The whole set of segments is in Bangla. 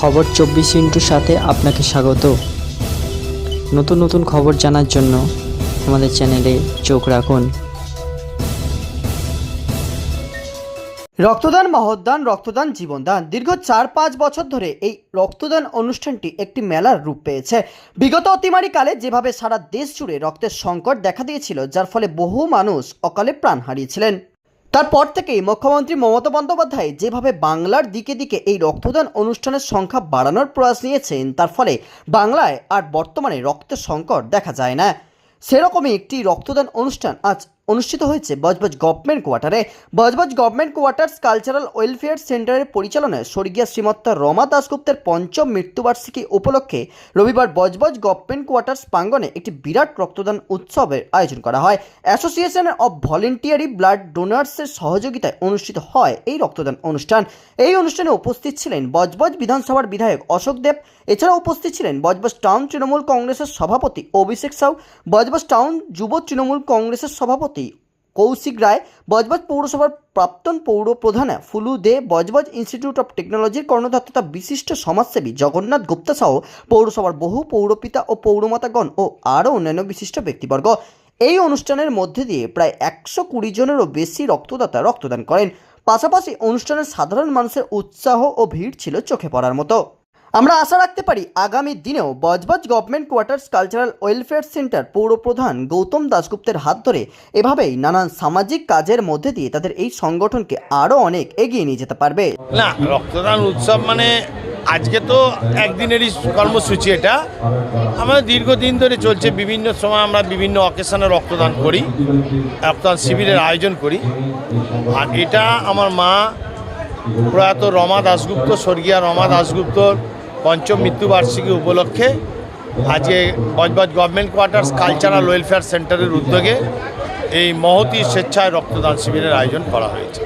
খবর চব্বিশ ইন্টুর সাথে আপনাকে স্বাগত। নতুন নতুন খবর জানার জন্য আমাদের চ্যানেলে চোখ রাখুন। রক্তদান মহদান রক্তদান, জীবনদান। দীর্ঘ চার পাঁচ বছর ধরে এই রক্তদান অনুষ্ঠানটি একটি মেলার রূপ পেয়েছে। বিগত অতিমারিকালে যেভাবে সারা দেশ জুড়ে রক্তের সংকট দেখা দিয়েছিল, যার ফলে বহু মানুষ অকালে প্রাণ হারিয়েছিলেন। তারপর থেকেই মুখ্যমন্ত্রী মমতা বন্দ্যোপাধ্যায় যেভাবে বাংলার দিকে দিকে এই রক্তদান অনুষ্ঠানের সংখ্যা বাড়ানোর প্রয়াস নিয়েছেন, তার ফলে বাংলায় আর বর্তমানে রক্তের সংকট দেখা যায় না। সেরকমই একটি রক্তদান অনুষ্ঠান আজ অনুষ্ঠিত হয়েছে বজবজ গভর্নমেন্ট কোয়ার্টারে। Budge Budge government quarters cultural welfare সেন্টারের পরিচালনায় স্বর্গীয় শ্রীমত্তা রমা দাসগুপ্তের পঞ্চম মৃত্যুবার্ষিকী উপলক্ষে রবিবার বজবজ গভর্নমেন্ট কোয়ার্টার্স প্রাঙ্গণে একটি বিরাট রক্তদান উৎসবের আয়োজন করা হয়। অ্যাসোসিয়েশন অব ভলেন্টিয়ারি ব্লাড ডোনার্সের সহযোগিতায় অনুষ্ঠিত হয় এই রক্তদান অনুষ্ঠান। এই অনুষ্ঠানে উপস্থিত ছিলেন বজবজ বিধানসভার বিধায়ক অশোক দেব, এছাড়াও উপস্থিত ছিলেন বজবজ টাউন তৃণমূল কংগ্রেসের সভাপতি অভিষেক সাউ, বজবজ টাউন যুব তৃণমূল কংগ্রেসের সভাপতি কৌশিক রায়, বজবজ পৌরসভার প্রাক্তন পৌর প্রধান ফুলু দে, বজবজ ইনস্টিটিউট অফ টেকনোলজির কর্ণধার তথা বিশিষ্ট সমাজসেবী জগন্নাথ গুপ্তা সহ পৌরসভার বহু পৌরপিতা ও পৌরমাতাগণ ও আরও অন্যান্য বিশিষ্ট ব্যক্তিবর্গ। এই অনুষ্ঠানের মধ্যে দিয়ে প্রায় একশো কুড়ি জনেরও বেশি রক্তদাতা রক্তদান করেন। পাশাপাশি অনুষ্ঠানের সাধারণ মানুষের উৎসাহ ও ভিড় ছিল চোখে পড়ার মতো। আমরা আশা রাখতে পারি আগামী দিনেও Budge Budge government quarters cultural welfare centre পৌরপ্রধান Gautam দাশগুপ্তের হাত ধরে এভাবেই নানান সামাজিক কাজের মধ্যে দিয়ে তাদের এই সংগঠনকে আরও অনেক এগিয়ে নিয়ে যেতে পারবে। না, রক্তদান উৎসব মানে আজকে তো একদিনেরই কর্মসূচি এটা। আমাদের দীর্ঘদিন ধরে চলছে, বিভিন্ন সময় আমরা বিভিন্ন অকেশনে রক্তদান করি, রক্তদান শিবিরের আয়োজন করি। আর এটা আমার মা প্রয়াত রমা দাশগুপ্ত, স্বর্গীয় রমা দাশগুপ্তর পঞ্চম মৃত্যুবার্ষিকী উপলক্ষে আজকে Budge Budge government quarters cultural welfare সেন্টারের উদ্যোগে এই মহতি স্বেচ্ছায় রক্তদান শিবিরের আয়োজন করা হয়েছে।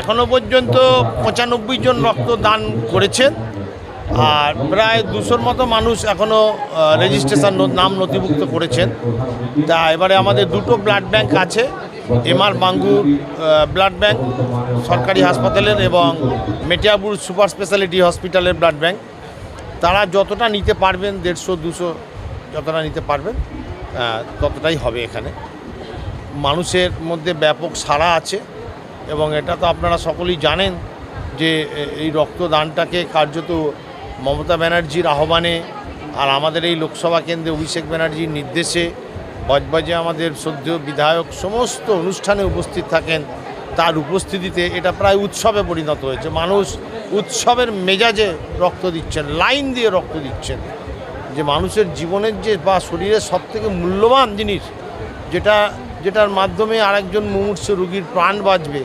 এখনও পর্যন্ত পঁচানব্বই জন রক্তদান করেছেন আর প্রায় দুশোর মতো মানুষ এখনও রেজিস্ট্রেশন নাম নথিভুক্ত করেছেন। তা এবারে আমাদের দুটো ব্লাড ব্যাংক আছে। এমআর বাঙ্গুর ব্লাড ব্যাংক সরকারি হাসপাতালের এবং মেটিয়াবুর সুপার স্পেশালিটি হসপিটালের ব্লাড ব্যাংক তারা যতটা নিতে পারবেন, দেড়শো, দুশো যতটা নিতে পারবেন ততটাই হবে এখানে। মানুষের মধ্যে ব্যাপক সাড়া আছে এবং এটা তো আপনারা সকলেই জানেন যে এই রক্তদানটাকে কার্যত মমতা ব্যানার্জির আহ্বানে আর আমাদের এই লোকসভা কেন্দ্রে অভিষেক ব্যানার্জির নির্দেশে বজবজে আমাদের সদ্য বিধায়ক সমস্ত অনুষ্ঠানে উপস্থিত থাকেন। তার উপস্থিতিতে এটা প্রায় উৎসবে পরিণত হয়েছে। মানুষ উৎসবের মেজাজে রক্ত দিচ্ছেন, লাইন দিয়ে রক্ত দিচ্ছেন। যে মানুষের জীবনের যে বা শরীরের সবথেকে মূল্যবান জিনিস, যেটা, যেটার মাধ্যমে আরেকজন মুমূর্ষ রুগীর প্রাণ বাঁচবে,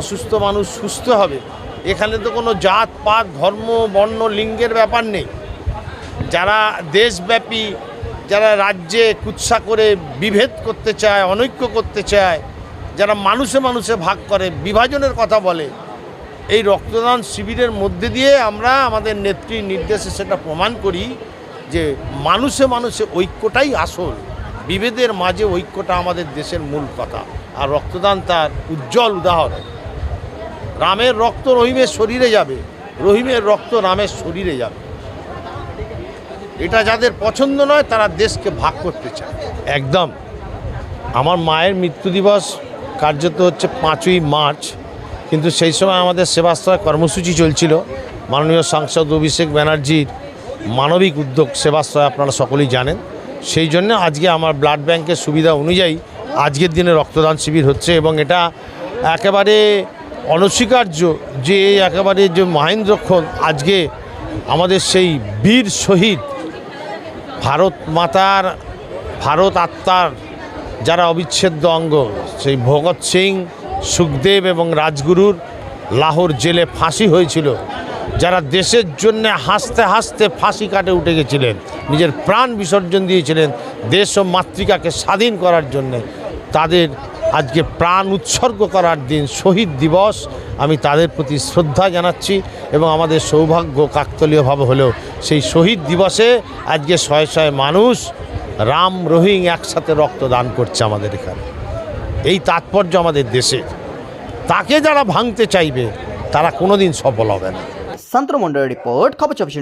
অসুস্থ মানুষ সুস্থ হবে, এখানে তো কোনো জাত, পাত, ধর্ম, বর্ণ, লিঙ্গের ব্যাপার নেই। যারা দেশব্যাপী যারা রাজ্যে কুৎসা করে বিভেদ করতে চায়, অনৈক্য করতে চায়, যারা মানুষে মানুষে ভাগ করে, বিভাজনের কথা বলে, এই রক্তদান শিবিরের মধ্যে দিয়ে আমরা আমাদের নেত্রীর নির্দেশে সেটা প্রমাণ করি যে মানুষে মানুষে ঐক্যটাই আসল। বিভেদের মাঝে ঐক্যটা আমাদের দেশের মূল কথা। আর রক্তদান তার উজ্জ্বল উদাহরণ। রামের রক্ত রহিমের শরীরে যাবে। রহিমের রক্ত রামের শরীরে যাবে। এটা যাদের পছন্দ নয়, তারা দেশকে ভাগ করতে চায়। একদম। আমার মায়ের মৃত্যু দিবস কার্যত হচ্ছে পাঁচই মার্চ, কিন্তু সেই সময় আমাদের সেবাশ্রয় কর্মসূচি চলছিল। মাননীয় সাংসদ অভিষেক ব্যানার্জির মানবিক উদ্যোগ সেবাশ্রয় আপনারা সকলেই জানেন। সেই জন্য আজকে আমার ব্লাড ব্যাংকের সুবিধা অনুযায়ী আজকের দিনে রক্তদান শিবির হচ্ছে এবং এটা একেবারে অনস্বীকার্য যে একেবারে যে মহেন্দ্রক্ষণ আজকে আমাদের সেই বীর শহীদ ভারত মাতার, ভারত আত্মার যারা অবিচ্ছেদ্য অঙ্গ, সেই ভগৎ সিং, সুখদেব এবং রাজগুরুর লাহোর জেলে ফাঁসি হয়েছিল। যারা দেশের জন্যে হাসতে হাসতে ফাঁসি কাটে উঠে গেছিলেন, নিজের প্রাণ বিসর্জন দিয়েছিলেন দেশ ও মাতৃকাকে স্বাধীন করার জন্যে, তাদের আজকে প্রাণ উৎসর্গ করার দিন, শহীদ দিবস। আমি তাদের প্রতি শ্রদ্ধা জানাচ্ছি এবং আমাদের সৌভাগ্য কাকতলীয়ভাবে হলেও সেই শহীদ দিবসে আজকে শয়ে শয়ে মানুষ রাম রহিং একসাথে রক্তদান করছে আমাদের এখানে। এই তাৎপর্য আমাদের দেশের। তাকে যারা ভাঙতে চাইবে, তারা কোনোদিন সফল হবে না। শান্তনু মন্ডলের রিপোর্ট, খবর চব্বিশ